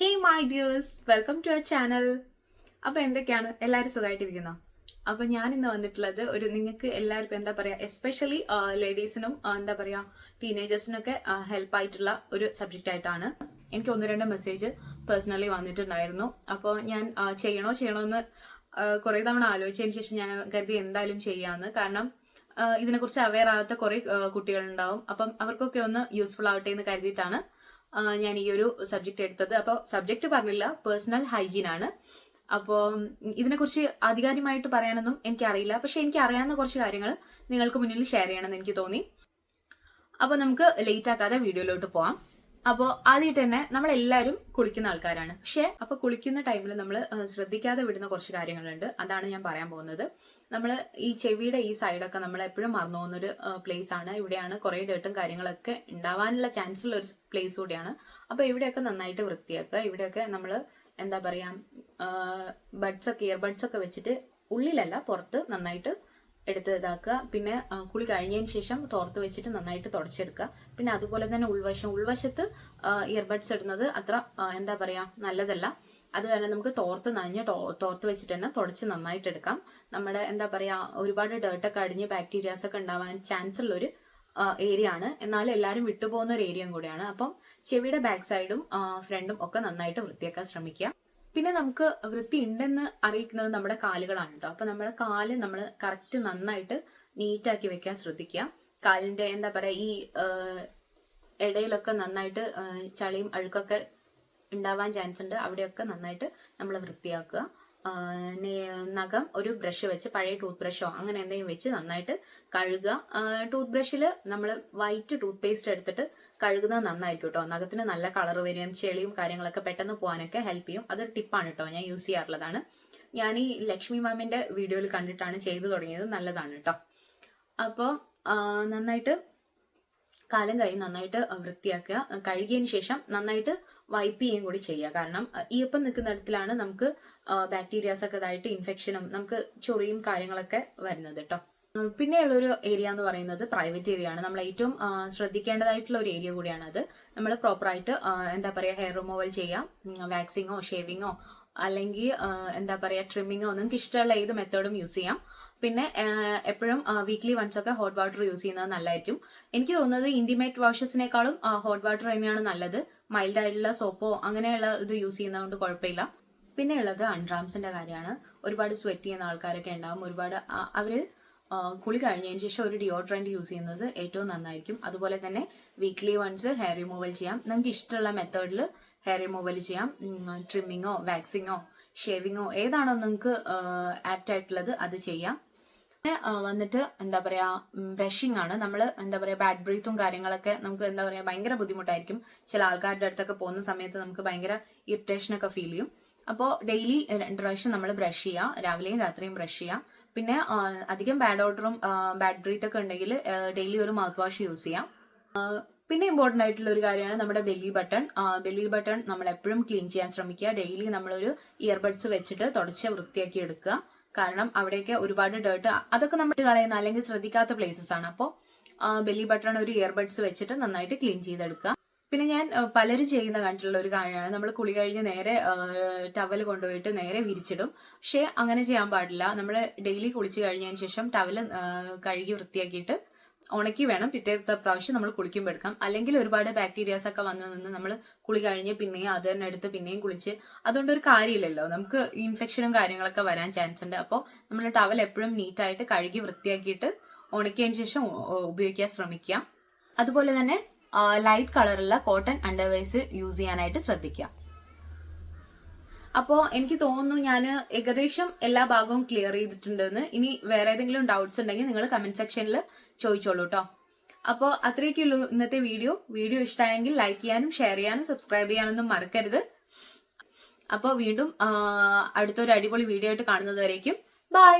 Hey my dears welcome to our channel അപ്പൊ എന്തൊക്കെയാണ്? എല്ലാവരും സുഖമായിട്ടിരിക്കുന്നോ അപ്പൊ ഞാൻ ഇന്ന് വന്നിട്ടുള്ളത് ഒരു നിങ്ങൾക്ക് എല്ലാവർക്കും എന്താ പറയാ എസ്പെഷ്യലി ലേഡീസിനും എന്താ പറയാ ടീനേജേഴ്സിനൊക്കെ ഹെൽപ്പ് ആയിട്ടുള്ള ഒരു സബ്ജക്റ്റ് ആയിട്ടാണ് എനിക്ക് ഒന്ന് രണ്ട് മെസ്സേജ് പേഴ്സണലി വന്നിട്ടുണ്ടായിരുന്നു. അപ്പോൾ ഞാൻ ചെയ്യണോ ചെയ്യണോ എന്ന് കുറെ തവണ ആലോചിച്ചതിന് ശേഷം ഞാൻ കരുതി എന്തായാലും ചെയ്യാന്ന്. കാരണം ഇതിനെക്കുറിച്ച് അവെയർ ആവാത്ത കുറെ കുട്ടികളുണ്ടാവും. അപ്പം അവർക്കൊക്കെ ഒന്ന് യൂസ്ഫുൾ ആവട്ടെ എന്ന് കരുതിയിട്ടാണ് ഞാൻ ഈ ഒരു സബ്ജക്ട് എടുത്തത്. അപ്പോൾ സബ്ജക്ട് പറഞ്ഞില്ല പേഴ്സണൽ ഹൈജീൻ ആണ്. അപ്പോൾ ഇതിനെക്കുറിച്ച് ആധികാരികമായിട്ട് പറയാനൊന്നും എനിക്കറിയില്ല. പക്ഷെ എനിക്ക് അറിയാവുന്ന കുറച്ച് കാര്യങ്ങൾ നിങ്ങൾക്ക് മുന്നിൽ ഷെയർ ചെയ്യണമെന്ന് എനിക്ക് തോന്നി. അപ്പോൾ നമുക്ക് ലേറ്റ് ആക്കാതെ വീഡിയോയിലോട്ട് പോവാം. അപ്പോൾ ആദ്യമായിട്ട് തന്നെ നമ്മൾ എല്ലാവരും കുളിക്കുന്ന ആൾക്കാരാണ്. പക്ഷേ അപ്പോൾ കുളിക്കുന്ന ടൈമിൽ നമ്മൾ ശ്രദ്ധിക്കാതെ വിടുന്ന കുറച്ച് കാര്യങ്ങളുണ്ട്. അതാണ് ഞാൻ പറയാൻ പോകുന്നത്. നമ്മൾ ഈ ചെവിയുടെ ഈ സൈഡൊക്കെ നമ്മൾ എപ്പോഴും മറന്നു പോകുന്നൊരു പ്ലേസ് ആണ്. ഇവിടെയാണ് കുറേ ഡേട്ടും കാര്യങ്ങളൊക്കെ ഉണ്ടാവാനുള്ള ചാൻസ് ഉള്ള ഒരു പ്ലേസ് കൂടിയാണ്. അപ്പോൾ ഇവിടെയൊക്കെ നന്നായിട്ട് വൃത്തിയാക്കുക. ഇവിടെയൊക്കെ നമ്മൾ എന്താ പറയാ ബഡ്സ് ഒക്കെ ഇയർബഡ്സ് ഒക്കെ വെച്ചിട്ട് ഉള്ളിലല്ല പുറത്ത് നന്നായിട്ട് എടുത്ത് ഇതാക്കുക. പിന്നെ കുളി കഴിഞ്ഞതിന് ശേഷം തോർത്ത് വെച്ചിട്ട് നന്നായിട്ട് തുടച്ചെടുക്കുക. പിന്നെ അതുപോലെ തന്നെ ഉൾവശം ഉൾവശത്ത് ഇയർബഡ്സ് ഇടുന്നത് അത്ര എന്താ പറയാ നല്ലതല്ല. അത് തന്നെ നമുക്ക് തോർത്ത് നനഞ്ഞ് തോർത്ത് വെച്ചിട്ട് തന്നെ തുടച്ച് നന്നായിട്ട് എടുക്കാം. നമ്മുടെ എന്താ പറയാ ഒരുപാട് ഡേർട്ടൊക്കെ അടിഞ്ഞ് ബാക്ടീരിയാസ് ഒക്കെ ഉണ്ടാവാൻ ചാൻസ് ഉള്ള ഒരു ഏരിയ ആണ്. എന്നാലും എല്ലാവരും വിട്ടുപോകുന്ന ഒരു ഏരിയയും കൂടിയാണ്. അപ്പം ചെവിയുടെ ബാക്ക് സൈഡും ഫ്രണ്ടും ഒക്കെ നന്നായിട്ട് വൃത്തിയാക്കാൻ ശ്രമിക്കുക. പിന്നെ നമുക്ക് വൃത്തി ഉണ്ടെന്ന് അറിയിക്കുന്നത് നമ്മുടെ കാലുകളാണ് കേട്ടോ അപ്പൊ നമ്മുടെ കാൽ നമ്മൾ കറക്റ്റ് നന്നായിട്ട് നീറ്റാക്കി വെക്കാൻ ശ്രദ്ധിക്കുക. കാലിന്റെ എന്താ പറയാ ഈ ഇടയിലൊക്കെ നന്നായിട്ട് ചളിയും അഴുക്കൊക്കെ ഉണ്ടാവാൻ ചാൻസ് ഉണ്ട്. അവിടെയൊക്കെ നന്നായിട്ട് നമ്മൾ വൃത്തിയാക്കുക. നഖം ഒരു ബ്രഷ് വെച്ച് പഴയ ടൂത്ത് ബ്രഷോ അങ്ങനെ എന്തെങ്കിലും വെച്ച് നന്നായിട്ട് കഴുകുക. ടൂത്ത് ബ്രഷിൽ നമ്മൾ വൈറ്റ് ടൂത്ത് പേസ്റ്റ് എടുത്തിട്ട് കഴുകുന്നത് നന്നായിരിക്കും കേട്ടോ നഖത്തിന് നല്ല കളർ വരികയും ചെളിയും കാര്യങ്ങളൊക്കെ പെട്ടെന്ന് പോകാനൊക്കെ ഹെൽപ്പ് ചെയ്യും. അതൊരു ടിപ്പാണ് കേട്ടോ ഞാൻ യൂസ് ചെയ്യാറുള്ളതാണ്. ഞാൻ ഈ ലക്ഷ്മി മാമിന്റെ വീഡിയോയിൽ കണ്ടിട്ടാണ് ചെയ്തു തുടങ്ങിയത്. നല്ലതാണ് കേട്ടോ അപ്പോൾ നന്നായിട്ട് കാലം കൈ നന്നായിട്ട് വൃത്തിയാക്കുക. കഴുകിയതിന് ശേഷം നന്നായിട്ട് വൈപ്പ് ചെയ്യുകയും കൂടി ചെയ്യുക. കാരണം ഈർപ്പം നിൽക്കുന്ന ഇടത്തിലാണ് നമുക്ക് ബാക്ടീരിയാസ് ഒക്കെ ഇതായിട്ട് ഇൻഫെക്ഷനും നമുക്ക് ചൊറിയും കാര്യങ്ങളൊക്കെ വരുന്നത് കേട്ടോ പിന്നെയുള്ളൊരു ഏരിയ എന്ന് പറയുന്നത് പ്രൈവറ്റ് ഏരിയ ആണ്. നമ്മൾ ഏറ്റവും ശ്രദ്ധിക്കേണ്ടതായിട്ടുള്ള ഒരു ഏരിയ കൂടിയാണ് അത് നമ്മൾ പ്രോപ്പറായിട്ട് എന്താ പറയുക ഹെയർ റിമൂവൽ ചെയ്യാം. വാക്സിങ്ങോ ഷേവിങ്ങോ അല്ലെങ്കിൽ എന്താ പറയുക ട്രിമ്മിങ്ങോ നിങ്ങൾക്ക് ഇഷ്ടമുള്ള ഏത് മെത്തേഡും യൂസ് ചെയ്യാം. പിന്നെ എപ്പോഴും വീക്ക്ലി വൺസ് ഒക്കെ ഹോട്ട് വാട്ടർ യൂസ് ചെയ്യുന്നത് നല്ലതായിരിക്കും. എനിക്ക് തോന്നുന്നത് ഇന്റിമേറ്റ് വാഷസിനേക്കാളും ഹോട്ട് വാട്ടർ തന്നെയാണ് നല്ലത്. മൈൽഡ് ആയിട്ടുള്ള സോപ്പോ അങ്ങനെയുള്ള ഇത് യൂസ് ചെയ്യുന്നത് കൊണ്ട് കുഴപ്പമില്ല. പിന്നെ ഉള്ളത് അൺഡ്രാംസിന്റെ കാര്യമാണ്. ഒരുപാട് സ്വെറ്റ് ചെയ്യുന്ന ആൾക്കാരൊക്കെ ഉണ്ടാവും. ഒരുപാട് അവർ കുളി കഴിഞ്ഞതിന് ശേഷം ഒരു ഡിയോഡ്രന്റ് യൂസ് ചെയ്യുന്നത് ഏറ്റവും നന്നായിരിക്കും. അതുപോലെ തന്നെ വീക്ക്ലി വൺസ് ഹെയർ റിമൂവൽ ചെയ്യാം. നിങ്ങൾക്ക് ഇഷ്ടമുള്ള മെത്തേഡിൽ ഹെയർ റിമൂവൽ ചെയ്യാം. ട്രിമ്മിങ്ങോ വാക്സിങ്ങോ ഷേവിങ്ങോ ഏതാണോ നിങ്ങൾക്ക് ആപ്റ്റ് ആയിട്ടുള്ളത് അത് ചെയ്യാം. വന്നിട്ട് എന്താ പറയാ ബ്രഷിംഗ് ആണ്. നമ്മൾ എന്താ പറയാ ബാഡ് ബ്രീത്തും കാര്യങ്ങളൊക്കെ നമുക്ക് എന്താ പറയാ ഭയങ്കര ബുദ്ധിമുട്ടായിരിക്കും. ചില ആൾക്കാരുടെ അടുത്തൊക്കെ പോകുന്ന സമയത്ത് നമുക്ക് ഭയങ്കര ഇറിറ്റേഷൻ ഒക്കെ ഫീൽ ചെയ്യും. അപ്പോൾ ഡെയിലി രണ്ട് പ്രാവശ്യം നമ്മൾ ബ്രഷ് ചെയ്യാം. രാവിലെയും രാത്രിയും ബ്രഷ് ചെയ്യാം. പിന്നെ അധികം ബാഡ് ഓർഡറും ബാഡ് ബ്രീത്ത് ഒക്കെ ഉണ്ടെങ്കിൽ ഡെയിലി ഒരു മൗത്ത് വാഷ് യൂസ് ചെയ്യാം പിന്നെ ഇമ്പോർട്ടന്റ് ആയിട്ടുള്ള ഒരു കാര്യമാണ് നമ്മുടെ ബെല്ലി ബട്ടൺ ബെല്ലി ബട്ടൺ നമ്മൾ എപ്പോഴും ക്ലീൻ ചെയ്യാൻ ശ്രമിക്കുക. ഡെയിലി നമ്മളൊരു ഇയർബഡ്സ് വെച്ചിട്ട് തുടച്ച് വൃത്തിയാക്കി എടുക്കുക. കാരണം അവിടെയൊക്കെ ഒരുപാട് ഡേർട്ട് അതൊക്കെ നമ്മൾ കളയുന്ന അല്ലെങ്കിൽ ശ്രദ്ധിക്കാത്ത പ്ലേസസ് ആണ്. അപ്പോൾ ബെല്ലി ബട്ടൺ ഒരു ഇയർബഡ്സ് വെച്ചിട്ട് നന്നായിട്ട് ക്ലീൻ ചെയ്തെടുക്കുക. പിന്നെ ഞാൻ പലരും ചെയ്യുന്ന കണ്ടിട്ടുള്ള ഒരു കാര്യമാണ്. നമ്മൾ കുളി കഴിഞ്ഞ് നേരെ ടവൽ കൊണ്ടുപോയിട്ട് നേരെ വിരിച്ചിടും. പക്ഷേ അങ്ങനെ ചെയ്യാൻ പാടില്ല. നമ്മൾ ഡെയിലി കുളിച്ച് കഴിഞ്ഞതിന് ശേഷം ടവൽ കഴുകി വൃത്തിയാക്കിയിട്ട് ഉണക്കി വേണം. പിറ്റേത്തെ പ്രാവശ്യം നമ്മൾ കുളിക്കുമ്പോൾ എടുക്കാം. അല്ലെങ്കിൽ ഒരുപാട് ബാക്ടീരിയാസ് ഒക്കെ വന്നു നിന്ന് നമ്മൾ കുളി കഴിഞ്ഞ് പിന്നെയും അത് തന്നെ എടുത്ത് പിന്നെയും കുളിച്ച് അതുകൊണ്ട് ഒരു കാര്യമില്ലല്ലോ. നമുക്ക് ഇൻഫെക്ഷനും കാര്യങ്ങളൊക്കെ വരാൻ ചാൻസ് ഉണ്ട്. അപ്പോൾ നമ്മൾ ടവൽ എപ്പോഴും നീറ്റായിട്ട് കഴുകി വൃത്തിയാക്കിയിട്ട് ഉണക്കിയതിന് ശേഷം ഉപയോഗിക്കാൻ ശ്രമിക്കുക അതുപോലെ തന്നെ ലൈറ്റ് കളറുള്ള കോട്ടൺ അണ്ടർവെയർസ് യൂസ് ചെയ്യാനായിട്ട് ശ്രദ്ധിക്കുക അപ്പോൾ എനിക്ക് തോന്നുന്നു ഞാൻ ഏകദേശം എല്ലാ ഭാഗവും ക്ലിയർ ചെയ്തിട്ടുണ്ടെന്ന്. ഇനി വേറെ ഏതെങ്കിലും ഡൗട്ട്സ് ഉണ്ടെങ്കിൽ നിങ്ങൾ കമന്റ് സെക്ഷനിൽ ചോദിച്ചോളൂ കേട്ടോ അപ്പോൾ അത്രയൊക്കെയുള്ളൂ ഇന്നത്തെ വീഡിയോ വീഡിയോ ഇഷ്ടമായെങ്കിൽ ലൈക്ക് ചെയ്യാനും ഷെയർ ചെയ്യാനും സബ്സ്ക്രൈബ് ചെയ്യാനൊന്നും മറക്കരുത്. അപ്പോൾ വീണ്ടും അടുത്തൊരു അടിപൊളി വീഡിയോ ആയിട്ട് കാണുന്നത് വരേക്കും. ബൈ